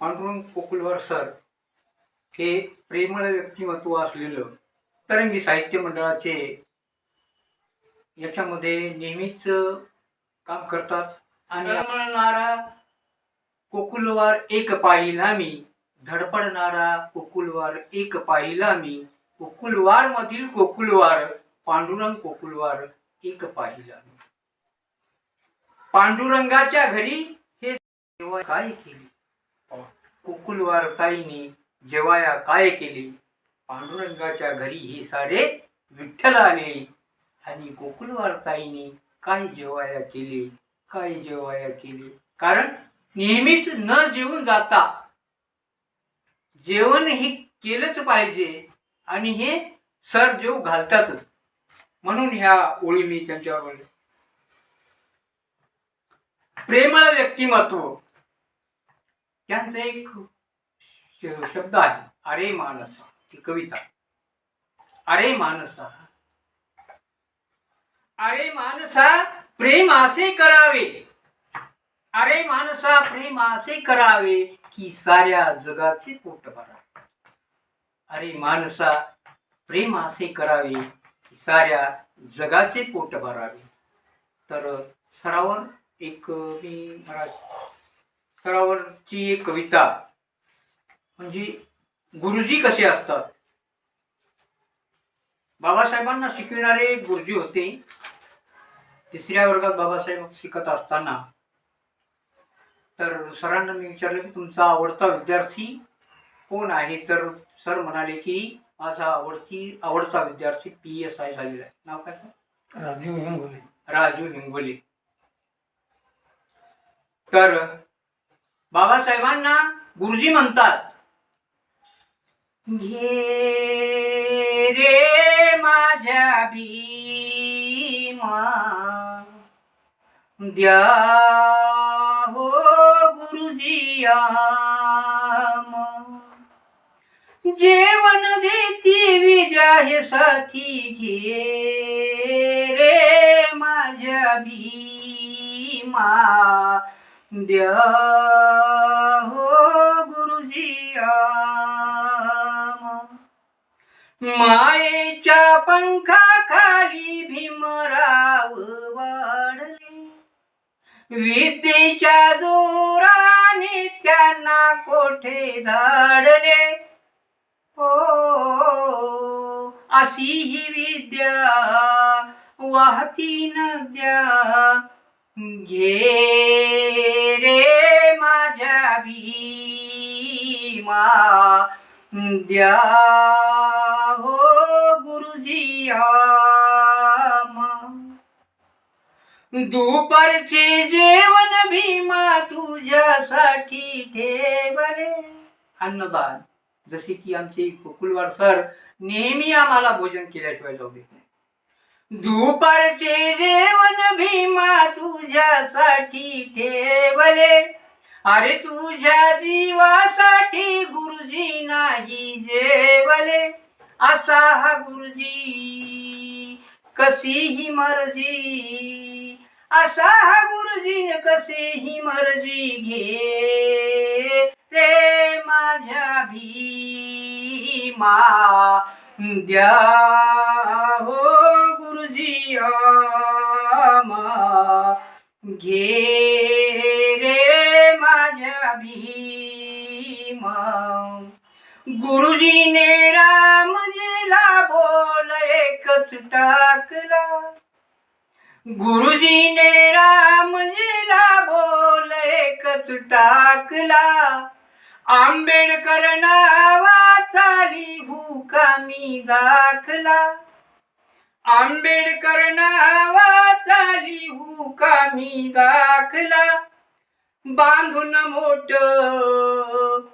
Pandurang Kokulwar sir हे प्रेमळ व्यक्तिमत्व असलेलं तरंगी साहित्य मंडळाचे याच्यामध्ये नेहमीच काम करतात. आणि म्हणणारा कोकुलवार एक पाहिला मी धडपडणारा कोकुलवार एक पाहिला मी कोकुलवार मधील कोकुलवार पांडुरंग कोकुलवार एक पाहिला मी पांडुरंगाच्या घरी हे काय केले? कोकुलवार ताईने जेवाया काय केले? पांडुरंगाच्या घरी हे सारे विठ्ठल आले. आणि गोकुलवारताईने काय जेवाया केले? काय जेवाया केले? कारण नेहमीच न जेवून जाता जेवण हे केलंच पाहिजे आणि हे सर जेव घालतातच. म्हणून ह्या ओळी मी त्यांच्यावर प्रेमळ व्यक्तिमत्व त्यांचा एक शब्द आहे. अरे मानसा ती कविता. अरे मानसा. अरे मानसा प्रेम असे करावे. अरे मानसा प्रेम असे करावे की साऱ्या जगाचे पोट भरा. अरे मानसा प्रेम असे करावे की साऱ्या जगाचे पोट भरावे. तर सरावर एक मी मराठी सरावरची एक कविता म्हणजे गुरुजी कसे असतात? बाबासाहेबांना शिकविणारे गुरुजी होते. तिसऱ्या वर्गात बाबासाहेब शिकत असताना तर सरांना मी विचारलं की तुमचा आवडता विद्यार्थी कोण आहे? तर सर म्हणाले की माझा आवडती आवडता विद्यार्थी पी एस आय झालेला आहे. नाव काय सर? राजीव हिंगोले. राजू हिंगोली. तर बाबासाहेबांना गुरुजी म्हणतात घे रे माझ्या भीमा द्या हो गुरुजी जेवण देती विद्या हे साथी घे रे माझ्या भीमा द्या हो गुरुजी मायेच्या पंखाखाली भीमराव वाढले. विद्येच्या जोराने त्यांना कोठे धाडले? हो अशी ही विद्या वाहती नद्या. घे द्या हो गुरुजी आमा दुपारचे जेवण भीमा तुझ्यासाठी ठेवले. अन्नदान जसे की आमचे कुकुलवार सर नेहमी आम्हाला भोजन केल्याशिवाय जाऊ देत नाही. दुपारचे जेवण भीमा तुझ्यासाठी ठेवले. अरे तुझ्या जीवासाठी गुरुजी नाही जेवले. असा हा गुरुजी कशीही मर्जी. असा हा गुरुजी कशीही मर्जी घे रे माझ्या भीमा. द्या हो गुरुजी आमा घे भीम. गुरुजीने रामजीला बोल एकच टाकला. गुरुजीने रामजीला बोल एकच टाकला. आंबेडकर नावाचा भूका मी दाखला? आंबेडकर नावाचा भूका मी दाखला? बांधून मोठ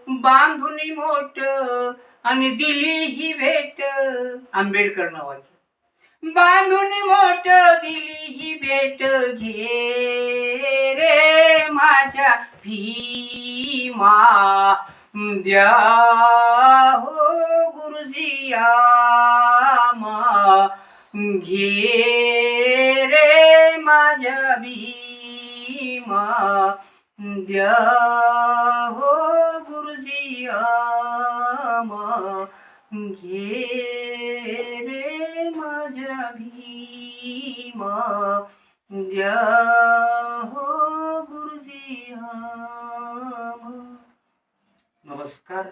बांधून मोठ आणि दिली ही भेट आंबेडकर नावाची. बांधून मोठ दिली ही भेट घे रे माझ्या भीमा. द्या हो गुरुजिया घे रे माझ्या भीमा. द्या हो आमा घे रे माझ्या भीमा द्या हो गुरुजी आमा नमस्कार